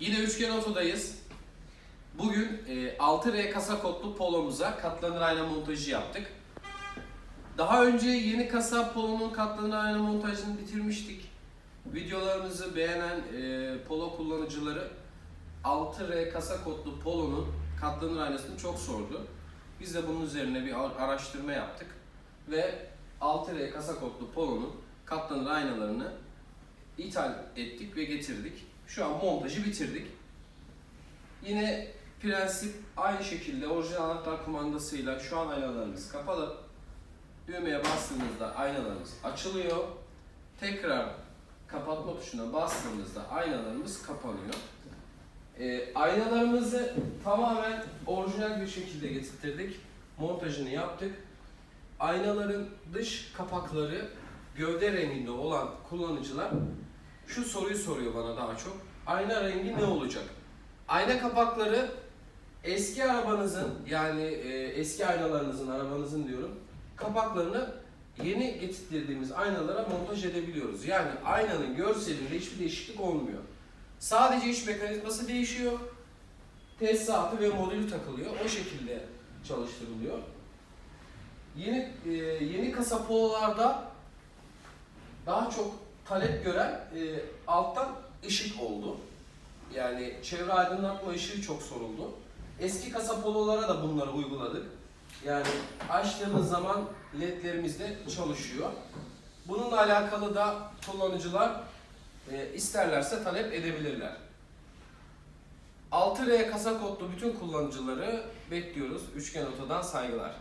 Yine Üçgen Oto'dayız. Bugün e, 6R kasa kodlu polomuza katlanır ayna montajı yaptık. Daha önce yeni kasa polonun katlanır ayna montajını bitirmiştik. Videolarımızı beğenen e, polo kullanıcıları 6R kasa kodlu polonun katlanır aynasını çok sordu. Biz de bunun üzerine bir ar- araştırma yaptık ve 6R kasa kodlu polonun katlanır aynalarını ithal ettik ve getirdik. Şu an montajı bitirdik. Yine prensip aynı şekilde orijinal anahtar kumandasıyla şu an aynalarımız kapalı. Düğmeye bastığımızda aynalarımız açılıyor. Tekrar kapatma tuşuna bastığımızda aynalarımız kapanıyor. Ee, aynalarımızı tamamen orijinal bir şekilde getirttirdik. Montajını yaptık. Aynaların dış kapakları gövde renginde olan kullanıcılar şu soruyu soruyor bana daha çok. Ayna rengi ne olacak? Ayna kapakları eski arabanızın yani e, eski aynalarınızın, arabanızın diyorum kapaklarını yeni getirdiğimiz aynalara montaj edebiliyoruz. Yani aynanın görselinde hiçbir değişiklik olmuyor. Sadece iç mekanizması değişiyor. Tesisatı ve modülü takılıyor. O şekilde çalıştırılıyor. Yeni e, yeni kasa pololarda daha çok talep gören e, alttan ışık oldu. Yani çevre aydınlatma ışığı çok soruldu. Eski kasa pololara da bunları uyguladık. Yani açtığımız zaman ledlerimiz de çalışıyor. Bununla alakalı da kullanıcılar e, isterlerse talep edebilirler. 6R kasa kodlu bütün kullanıcıları bekliyoruz. Üçgen Oto'dan saygılar.